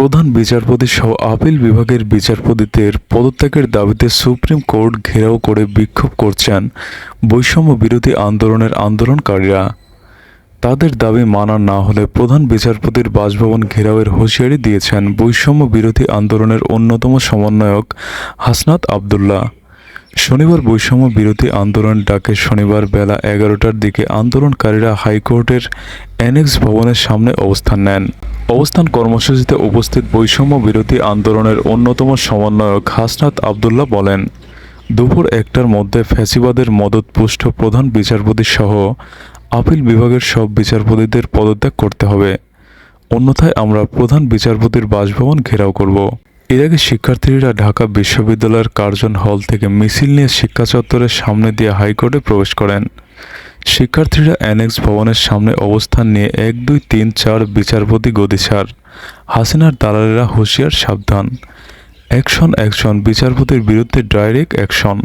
প্রধান বিচারপতি সহ আপিল বিভাগের বিচারপতিদের পদত্যাগের দাবিতে সুপ্রিম কোর্ট ঘেরাও করে বিক্ষোভ করছেন বৈষম্য বিরোধী আন্দোলনের আন্দোলনকারীরা। তাদের দাবি মানা না হলে প্রধান বিচারপতির বাসভবন ঘেরাওয়ের হুঁশিয়ারি দিয়েছেন বৈষম্য বিরোধী আন্দোলনের অন্যতম সমন্বয়ক হাসনাত আবদুল্লাহ। শনিবার বৈষম্য বিরোধী আন্দোলন ডাকে শনিবার বেলা এগারোটার দিকে আন্দোলনকারীরা হাইকোর্টের অ্যানেক্স ভবনের সামনে অবস্থান নেন। অবস্থান কর্মসূচিতে উপস্থিত বৈষম্য বিরোধী আন্দোলনের অন্যতম সমন্বয়ক হাসনাত আবদুল্লাহ বলেন, দুপুর একটার মধ্যে ফ্যাসিবাদের মদতপুষ্ট প্রধান বিচারপতি সহ আপিল বিভাগের সব বিচারপতিদের পদত্যাগ করতে হবে। অন্যথায় আমরা প্রধান বিচারপতির বাসভবন ঘেরাও করব। এর আগে শিক্ষার্থীরা ঢাকা বিশ্ববিদ্যালয়ের কার্জন হল থেকে মিছিল নিয়ে শিক্ষা চত্বরের সামনে দিয়ে হাইকোর্টে প্রবেশ করেন। শিক্ষার্থীরা অ্যানেক্স ভবনের সামনে অবস্থান নিয়ে এক, দুই, তিন, চার বিচারপতি গদিসার, হাসিনার দালালেরা হুঁশিয়ার সাবধান। অ্যাকশন অ্যাকশন, বিচারপতির বিরুদ্ধে ডাইরেক্ট অ্যাকশন।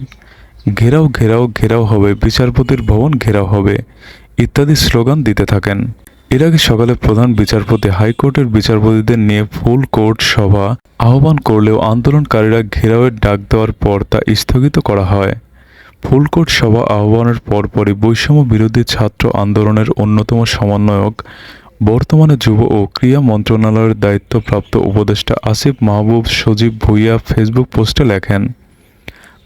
ঘেরাও ঘেরাও ঘেরাও হবে, বিচারপতির ভবন ঘেরাও হবে, ইত্যাদি স্লোগান দিতে থাকেন। এর আগে সকালে প্রধান বিচারপতি, হাইকোর্টের বিচারপতিদের নিয়ে ফুল কোর্ট সভা আহ্বান করলেও আন্দোলনকারীরা ঘেরাওয়ের ডাক দেওয়ার পর তা স্থগিত করা হয়। ফুলকোট সভা আহ্বানের পরপরই বৈষম্য বিরোধী ছাত্র আন্দোলনের অন্যতম সমন্বয়ক, বর্তমানে যুব ও ক্রীড়া মন্ত্রণালয়ের দায়িত্বপ্রাপ্ত উপদেষ্টা আসিফ মাহবুব সজীব ভুইয়া ফেসবুক পোস্টে লেখেন,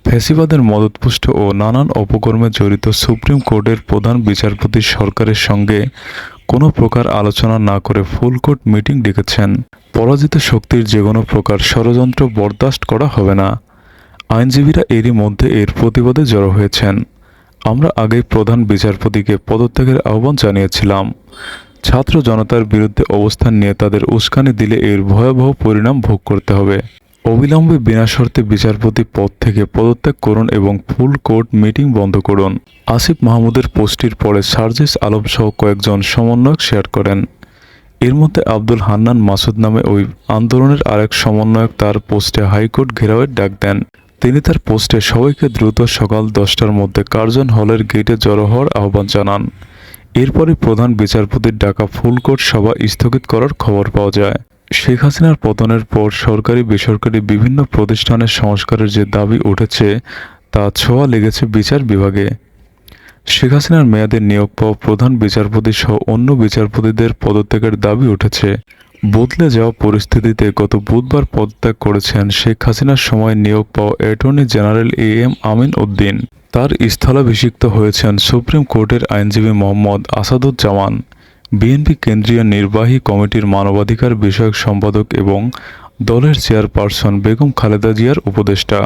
ফ্যাসিবাদের মদতপুষ্ট ও নানান অপকর্মে জড়িত সুপ্রিম কোর্টের প্রধান বিচারপতি সরকারের সঙ্গে কোনো প্রকার আলোচনা না করে ফুল কোর্ট মিটিং ডেকেছেন। পরাজিত শক্তির যে কোনো প্রকার ষড়যন্ত্র বরদাস্ত করা হবে না। আইনজীবীরা এরই মধ্যে এর প্রতিবাদে জড়ো হয়েছেন। আমরা আগেই প্রধান বিচারপতিকে পদত্যাগের আহ্বান জানিয়েছিলাম। ছাত্র জনতার বিরুদ্ধে অবস্থান নিয়ে তাদের উস্কানি দিলে এর ভয়াবহ পরিণাম ভোগ করতে হবে। অবিলম্বে বিনা শর্তে বিচারপতি পদ থেকে পদত্যাগ করুন এবং ফুল কোর্ট মিটিং বন্ধ করুন। আসিফ মাহমুদের পোস্টটির পরে সার্জিস আলম সহ কয়েকজন সমন্বয়ক শেয়ার করেন। এর মধ্যে আব্দুল হান্নান মাসুদ নামে ওই আন্দোলনের আরেক সমন্বয়ক তার পোস্টে হাইকোর্ট ঘেরাওয়ের ডাক দেন। তিনি তার পোস্টে সবাইকে দ্রুত সকাল দশটার মধ্যে কার্জন হলের গেটে জড়ো হওয়ার আহ্বান জানান। এরপরে প্রধান বিচারপতির ডাকা ফুলকোর্ট সভা স্থগিত করার খবর পাওয়া যায়। শেখ হাসিনার পতনের পর সরকারি, বেসরকারি বিভিন্ন প্রতিষ্ঠানের সংস্কারের যে দাবি উঠেছে, তা ছোঁয়া লেগেছে বিচার বিভাগে। শেখ হাসিনার মেয়াদে নিয়োগ পাওয়া প্রধান বিচারপতি সহ অন্য বিচারপতিদের পদত্যাগের দাবি উঠেছে। বদলে যাওয়া পরিস্থিতিতে গত বুধবার পদত্যাগ করেছেন শেখ হাসিনার সময় নিয়োগ পাওয়া attorney general A M Amin Uddin. তার স্থলাভিষিক্ত হয়েছেন সুপ্রিম কোর্টের আইনজীবী মোহাম্মদ আসাদুজ্জামান। বিএনপি কেন্দ্রীয় নির্বাহী কমিটির মানবাধিকার বিষয়ক সম্পাদক এবং দলের চেয়ারপারসন বেগম খালেদা জিয়ার উপদেষ্টা।